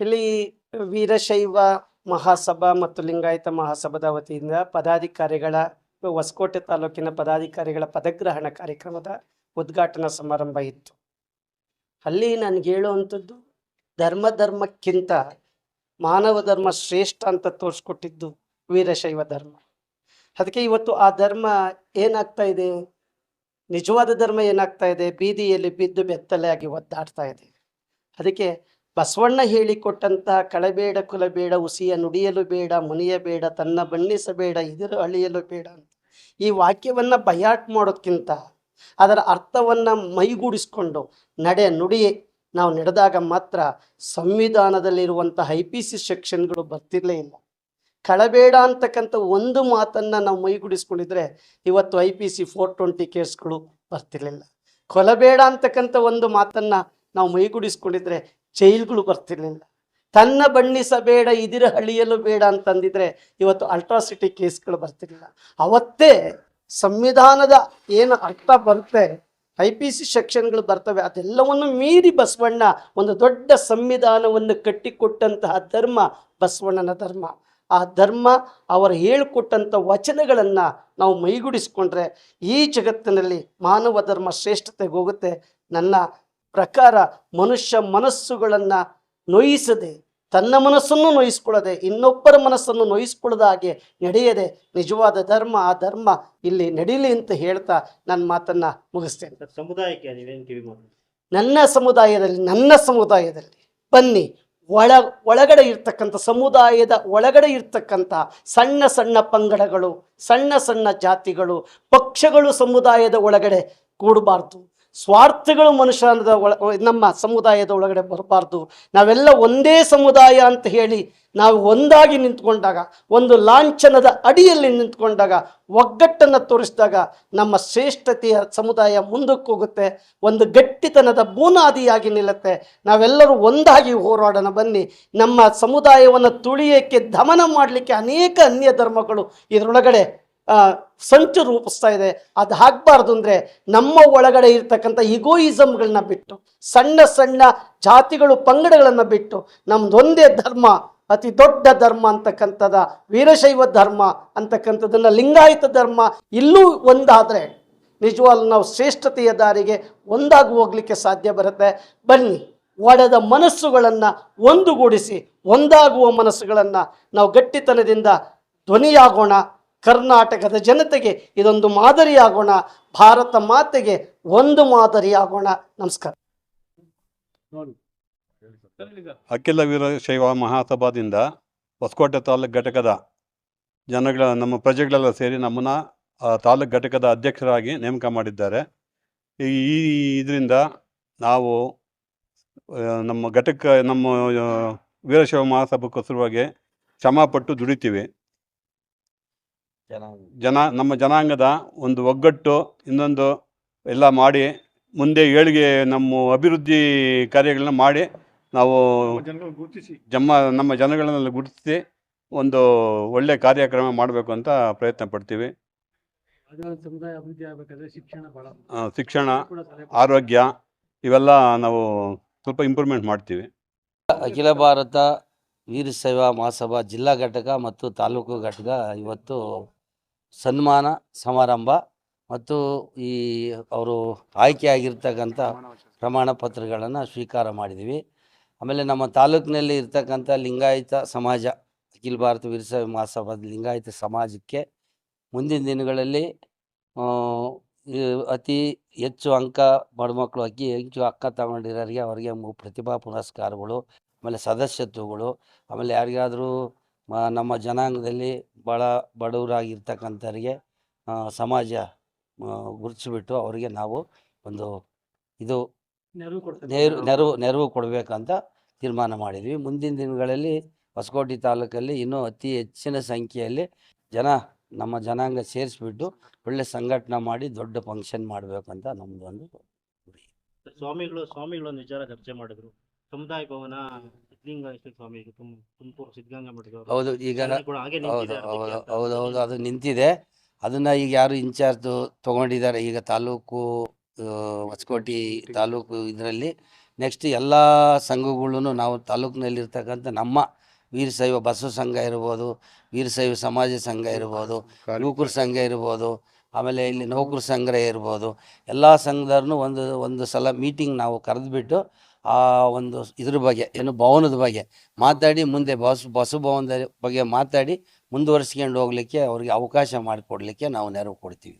ಇಲ್ಲಿ ವೀರಶೈವ ಮಹಾಸಭಾ ಮತ್ತು ಲಿಂಗಾಯತ ಮಹಾಸಭಾದ ವತಿಯಿಂದ ಪದಾಧಿಕಾರಿಗಳ, ಹೊಸಕೋಟೆ ತಾಲೂಕಿನ ಪದಾಧಿಕಾರಿಗಳ ಪದಗ್ರಹಣ ಕಾರ್ಯಕ್ರಮದ ಉದ್ಘಾಟನಾ ಸಮಾರಂಭ ಇತ್ತು. ಅಲ್ಲಿ ನನಗೆ ಹೇಳುವಂಥದ್ದು, ಧರ್ಮ ಧರ್ಮಕ್ಕಿಂತ ಮಾನವ ಧರ್ಮ ಶ್ರೇಷ್ಠ ಅಂತ ತೋರಿಸ್ಕೊಟ್ಟಿದ್ದು ವೀರಶೈವ ಧರ್ಮ. ಅದಕ್ಕೆ ಇವತ್ತು ಆ ಧರ್ಮ ಏನಾಗ್ತಾ ಇದೆ? ನಿಜವಾದ ಧರ್ಮ ಏನಾಗ್ತಾ ಇದೆ? ಬೀದಿಯಲ್ಲಿ ಬಿದ್ದು ಬೆತ್ತಲೆಯಾಗಿ ಒದ್ದಾಡ್ತಾ ಇದೆ. ಅದಕ್ಕೆ ಬಸವಣ್ಣ ಹೇಳಿಕೊಟ್ಟಂತಹ ಕಳಬೇಡ ಕುಲಬೇಡ ಉಸಿಯ ನುಡಿಯಲು ಬೇಡ ಮುನಿಯಬೇಡ ತನ್ನ ಬಣ್ಣಿಸಬೇಡ ಇದಿರು ಅಳಿಯಲು ಬೇಡ ಅಂತ. ಈ ವಾಕ್ಯವನ್ನು ಬಯಾಟ್ ಮಾಡೋದ್ಕಿಂತ ಅದರ ಅರ್ಥವನ್ನು ಮೈಗೂಡಿಸ್ಕೊಂಡು ನಡೆ ನುಡಿ ನಾವು ನಡೆದಾಗ ಮಾತ್ರ ಸಂವಿಧಾನದಲ್ಲಿರುವಂಥ ಐ ಪಿ ಸಿ ಸೆಕ್ಷನ್ಗಳು ಬರ್ತಿರಲೇ ಇಲ್ಲ. ಕಳಬೇಡ ಅಂತಕ್ಕಂಥ ಒಂದು ಮಾತನ್ನು ನಾವು ಮೈಗೂಡಿಸ್ಕೊಂಡಿದ್ರೆ ಇವತ್ತು I P C four twenty ಕೇಸ್ಗಳು ಬರ್ತಿರಲಿಲ್ಲ. ಕೊಲಬೇಡ ಅಂತಕ್ಕಂಥ ಒಂದು ಮಾತನ್ನು ನಾವು ಮೈಗೂಡಿಸ್ಕೊಂಡಿದ್ರೆ ಜೈಲ್ಗಳು ಬರ್ತಿರ್ಲಿಲ್ಲ. ತನ್ನ ಬಣ್ಣಿಸಬೇಡ ಇದಿರ ಹಳಿಯಲು ಬೇಡ ಅಂತಂದಿದ್ರೆ ಇವತ್ತು ಅಲ್ಟ್ರಾಸಿಟಿ ಕೇಸ್ಗಳು ಬರ್ತಿರ್ಲಿಲ್ಲ. ಅವತ್ತೇ ಸಂವಿಧಾನದ ಏನು ಅರ್ಥ ಬರುತ್ತೆ, ಐ ಪಿ ಸಿ ಸೆಕ್ಷನ್ಗಳು ಬರ್ತವೆ, ಅದೆಲ್ಲವನ್ನು ಮೀರಿ ಬಸವಣ್ಣ ಒಂದು ದೊಡ್ಡ ಸಂವಿಧಾನವನ್ನು ಕಟ್ಟಿಕೊಟ್ಟಂತಹ ಧರ್ಮ, ಬಸವಣ್ಣನ ಧರ್ಮ. ಆ ಧರ್ಮ ಅವರು ಹೇಳಿಕೊಟ್ಟಂಥ ವಚನಗಳನ್ನು ನಾವು ಮೈಗೂಡಿಸ್ಕೊಂಡ್ರೆ ಈ ಜಗತ್ತಿನಲ್ಲಿ ಮಾನವ ಧರ್ಮ ಶ್ರೇಷ್ಠತೆಗೆ ಹೋಗುತ್ತೆ. ನನ್ನ ಪ್ರಕಾರ ಮನುಷ್ಯ ಮನಸ್ಸುಗಳನ್ನು ನೋಯಿಸದೆ ತನ್ನ ಮನಸ್ಸನ್ನು ನೋಯಿಸ್ಕೊಳ್ಳದೆ ಇನ್ನೊಬ್ಬರ ಮನಸ್ಸನ್ನು ನೋಯಿಸ್ಕೊಳ್ಳದ ಹಾಗೆ ನಡೆಯದೆ ನಿಜವಾದ ಧರ್ಮ ಆ ಧರ್ಮ ಇಲ್ಲಿ ನಡೀಲಿ ಅಂತ ಹೇಳ್ತಾ ನನ್ನ ಮಾತನ್ನ ಮುಗಿಸ್ತೇನೆ. ಸಮುದಾಯಕ್ಕೆ ನೀವೇನು ಕಿವಿ ಮಾತು ನನ್ನ ಸಮುದಾಯದಲ್ಲಿ ನನ್ನ ಸಮುದಾಯದಲ್ಲಿ ಬನ್ನಿ ಒಳ ಒಳಗಡೆ ಇರ್ತಕ್ಕಂಥ ಸಮುದಾಯದ ಒಳಗಡೆ ಇರ್ತಕ್ಕಂಥ ಸಣ್ಣ ಸಣ್ಣ ಪಂಗಡಗಳು ಸಣ್ಣ ಸಣ್ಣ ಜಾತಿಗಳು ಪಕ್ಷಗಳು ಸಮುದಾಯದ ಒಳಗಡೆ ಕೂಡಬಾರ್ದು. ಸ್ವಾರ್ಥಗಳು ಮನುಷ್ಯನದ ಒಳ ನಮ್ಮ ಸಮುದಾಯದ ಒಳಗಡೆ ಬರಬಾರ್ದು. ನಾವೆಲ್ಲ ಒಂದೇ ಸಮುದಾಯ ಅಂತ ಹೇಳಿ ನಾವು ಒಂದಾಗಿ ನಿಂತ್ಕೊಂಡಾಗ, ಒಂದು ಲಾಂಛನದ ಅಡಿಯಲ್ಲಿ ನಿಂತ್ಕೊಂಡಾಗ, ಒಗ್ಗಟ್ಟನ್ನು ತೋರಿಸಿದಾಗ ನಮ್ಮ ಶ್ರೇಷ್ಠತೆಯ ಸಮುದಾಯ ಮುಂದಕ್ಕೆ ಹೋಗುತ್ತೆ. ಒಂದು ಗಟ್ಟಿತನದ ಬೂನಾದಿಯಾಗಿ ನಿಲ್ಲುತ್ತೆ. ನಾವೆಲ್ಲರೂ ಒಂದಾಗಿ ಹೋರಾಡೋಣ, ಬನ್ನಿ. ನಮ್ಮ ಸಮುದಾಯವನ್ನು ತುಳಿಯಕ್ಕೆ ದಮನ ಮಾಡಲಿಕ್ಕೆ ಅನೇಕ ಅನ್ಯ ಧರ್ಮಗಳು ಇದರೊಳಗಡೆ ಸಂಚು ರೂಪಿಸ್ತಾ ಇದೆ. ಅದು ಆಗ್ಬಾರ್ದು ಅಂದರೆ ನಮ್ಮ ಒಳಗಡೆ ಇರ್ತಕ್ಕಂಥ ಇಗೋಯಿಸಮ್ಗಳನ್ನ ಬಿಟ್ಟು, ಸಣ್ಣ ಸಣ್ಣ ಜಾತಿಗಳು ಪಂಗಡಗಳನ್ನು ಬಿಟ್ಟು, ನಮ್ದೊಂದೇ ಧರ್ಮ, ಅತಿ ದೊಡ್ಡ ಧರ್ಮ ಅಂತಕ್ಕಂಥದ ವೀರಶೈವ ಧರ್ಮ ಅಂತಕ್ಕಂಥದ್ದನ್ನು ಲಿಂಗಾಯತ ಧರ್ಮ ಇಲ್ಲೂ ಒಂದಾದರೆ ನಿಜವಾಗ್ಲೂ ನಾವು ಶ್ರೇಷ್ಠತೆಯ ದಾರಿಗೆ ಒಂದಾಗಿ ಹೋಗ್ಲಿಕ್ಕೆ ಸಾಧ್ಯ ಬರುತ್ತೆ. ಬನ್ನಿ, ಒಡೆದ ಮನಸ್ಸುಗಳನ್ನು ಒಂದುಗೂಡಿಸಿ, ಒಂದಾಗುವ ಮನಸ್ಸುಗಳನ್ನು ನಾವು ಗಟ್ಟಿತನದಿಂದ ಧ್ವನಿಯಾಗೋಣ. ಕರ್ನಾಟಕದ ಜನತೆಗೆ ಇದೊಂದು ಮಾದರಿಯಾಗೋಣ ಭಾರತ ಮಾತೆಗೆ ಒಂದು ಮಾದರಿಯಾಗೋಣ. ನಮಸ್ಕಾರ. ಅಖಿಲ ವೀರಶೈವ ಮಹಾಸಭಾದಿಂದ ಹೊಸಕೋಟೆ ತಾಲೂಕು ಘಟಕದ ಜನಗಳ ನಮ್ಮ ಪ್ರಜೆಗಳೆಲ್ಲ ಸೇರಿ ನಮ್ಮನ್ನು ಆ ತಾಲೂಕು ಘಟಕದ ಅಧ್ಯಕ್ಷರಾಗಿ ನೇಮಕ ಮಾಡಿದ್ದಾರೆ. ಈ ಇದರಿಂದ ನಾವು ನಮ್ಮ ಘಟಕ ನಮ್ಮ ವೀರಶೈವ ವೀರಶೈವ ಮಹಾಸಭೆಗೋಸ್ಕರವಾಗಿ ಶ್ರಮಪಟ್ಟು ದುಡಿತೀವಿ. ಜನ ನಮ್ಮ ಜನಾಂಗದ ಒಂದು ಒಗ್ಗಟ್ಟು ಇನ್ನೊಂದು ಎಲ್ಲ ಮಾಡಿ ಮುಂದೆ ಏಳಿಗೆ ನಮ್ಮ ಅಭಿವೃದ್ಧಿ ಕಾರ್ಯಗಳನ್ನ ಮಾಡಿ ನಾವು ಜಮ್ಮ ನಮ್ಮ ಜನಗಳನ್ನೆಲ್ಲ ಗುರುತಿಸಿ ಒಂದು ಒಳ್ಳೆ ಕಾರ್ಯಕ್ರಮ ಮಾಡಬೇಕು ಅಂತ ಪ್ರಯತ್ನ ಪಡ್ತೀವಿ. ಸಮುದಾಯ ಅಭಿವೃದ್ಧಿ ಆಗಬೇಕಾದ್ರೆ ಶಿಕ್ಷಣ ಬಹಳ ಶಿಕ್ಷಣ ಆರೋಗ್ಯ ಇವೆಲ್ಲ ನಾವು ಸ್ವಲ್ಪ ಇಂಪ್ರೂವ್ಮೆಂಟ್ ಮಾಡ್ತೀವಿ. ಅಖಿಲ ಭಾರತ ವೀರಶೈವ ಮಹಾಸಭಾ ಜಿಲ್ಲಾ ಘಟಕ ಮತ್ತು ತಾಲೂಕು ಘಟಕ ಇವತ್ತು ಸನ್ಮಾನ ಸಮಾರಂಭ ಮತ್ತು ಈ ಅವರು ಆಯ್ಕೆಯಾಗಿರ್ತಕ್ಕಂಥ ಪ್ರಮಾಣ ಪತ್ರಗಳನ್ನು ಸ್ವೀಕಾರ ಮಾಡಿದ್ದೀವಿ. ಆಮೇಲೆ ನಮ್ಮ ತಾಲೂಕಿನಲ್ಲಿ ಇರ್ತಕ್ಕಂಥ ಲಿಂಗಾಯತ ಸಮಾಜ, ಅಖಿಲ ಭಾರತ ವೀರಶೈವ ಮಹಾಸಭಾದ ಲಿಂಗಾಯತ ಸಮಾಜಕ್ಕೆ ಮುಂದಿನ ದಿನಗಳಲ್ಲಿ ಅತಿ ಹೆಚ್ಚು ಅಂಕ ಬಡಮಕ್ಕಳು ಅಕ್ಕಿ ಹೆಚ್ಚು ಅಕ್ಕ ತಗೊಂಡಿರೋರಿಗೆ ಅವರಿಗೆ ಪ್ರತಿಭಾ ಪುರಸ್ಕಾರಗಳು, ಆಮೇಲೆ ಸದಸ್ಯತ್ವಗಳು, ಆಮೇಲೆ ಯಾರಿಗಾದರೂ ನಮ್ಮ ಜನಾಂಗದಲ್ಲಿ ಭಾಳ ಬಡವರಾಗಿರ್ತಕ್ಕಂಥವ್ರಿಗೆ ಸಮಾಜ ಗುರುತಿಸ್ಬಿಟ್ಟು ಅವರಿಗೆ ನಾವು ಒಂದು ಇದು ನೆರವು ನೆರವು ನೆರವು ಕೊಡಬೇಕಂತ ತೀರ್ಮಾನ ಮಾಡಿದ್ವಿ. ಮುಂದಿನ ದಿನಗಳಲ್ಲಿ ಹೊಸಕೋಟೆ ತಾಲೂಕಲ್ಲಿ ಇನ್ನೂ ಅತಿ ಹೆಚ್ಚಿನ ಸಂಖ್ಯೆಯಲ್ಲಿ ಜನ ನಮ್ಮ ಜನಾಂಗ ಸೇರಿಸ್ಬಿಟ್ಟು ಒಳ್ಳೆ ಸಂಘಟನೆ ಮಾಡಿ ದೊಡ್ಡ ಫಂಕ್ಷನ್ ಮಾಡಬೇಕಂತ ನಮ್ಮದೊಂದು ಸ್ವಾಮಿಗಳು ಸ್ವಾಮಿಗಳು ಒಂದು ವಿಚಾರ ಚರ್ಚೆ ಮಾಡಿದ್ರು. ಸಮುದಾಯ ಭವನ ಸಿದ್ಧಲಿಂಗೇಶ್ವರ ಸ್ವಾಮಿ ತುಮ್ ತುಮಕೂರು ಸಿದ್ಧಗಂಗಾ ಮಠದವರು ಹೌದು ಈಗ ಅದನ್ನ ಕೂಡ ಹಾಗೆ ಹೌದು ನಿಂತಿದೆ ಹೌದು ಹೌದು ಹೌದು ಅದು ನಿಂತಿದೆ. ಅದನ್ನ ಈಗ ಯಾರು ಇನ್ಚಾರ್ಜ್ ತಗೊಂಡಿದ್ದಾರೆ ಈಗ ತಾಲೂಕು ಆ, ಹೊಸಕೋಟೆ ತಾಲೂಕು ಇದರಲ್ಲಿ ನೆಕ್ಸ್ಟ್ ಎಲ್ಲ ಸಂಘಗಳೂ ನಾವು ತಾಲೂಕಿನಲ್ಲಿರ್ತಕ್ಕಂಥ ನಮ್ಮ ವೀರಶೈವ ಬಸವ ಸಂಘ ಇರ್ಬೋದು ವೀರಶೈವ ಸಮಾಜ ಸಂಘ ಇರ್ಬೋದು ಯುವಕರ ಸಂಘ ಇರ್ಬೋದು ಆಮೇಲೆ ಇಲ್ಲಿ ನೌಕರ ಸಂಘ ಇರ್ಬೋದು ಎಲ್ಲ ಸಂಘದವ್ರನ್ನೂ ಒಂದು ಒಂದು ಸಲ ಮೀಟಿಂಗ್ ನಾವು ಕರೆದುಬಿಟ್ಟು ಆ ಒಂದು ಇದ್ರ ಬಗ್ಗೆ, ಏನು ಭವನದ ಬಗ್ಗೆ ಮಾತಾಡಿ, ಮುಂದೆ ಬಸ್, ಬಸು ಭವನದ ಬಗ್ಗೆ ಮಾತಾಡಿ ಮುಂದುವರಿಸ್ಕೊಂಡು ಹೋಗ್ಲಿಕ್ಕೆ ಅವ್ರಿಗೆ ಅವಕಾಶ ಮಾಡಿಕೊಡ್ಲಿಕ್ಕೆ ನಾವು ನೆರವು ಕೊಡ್ತೀವಿ.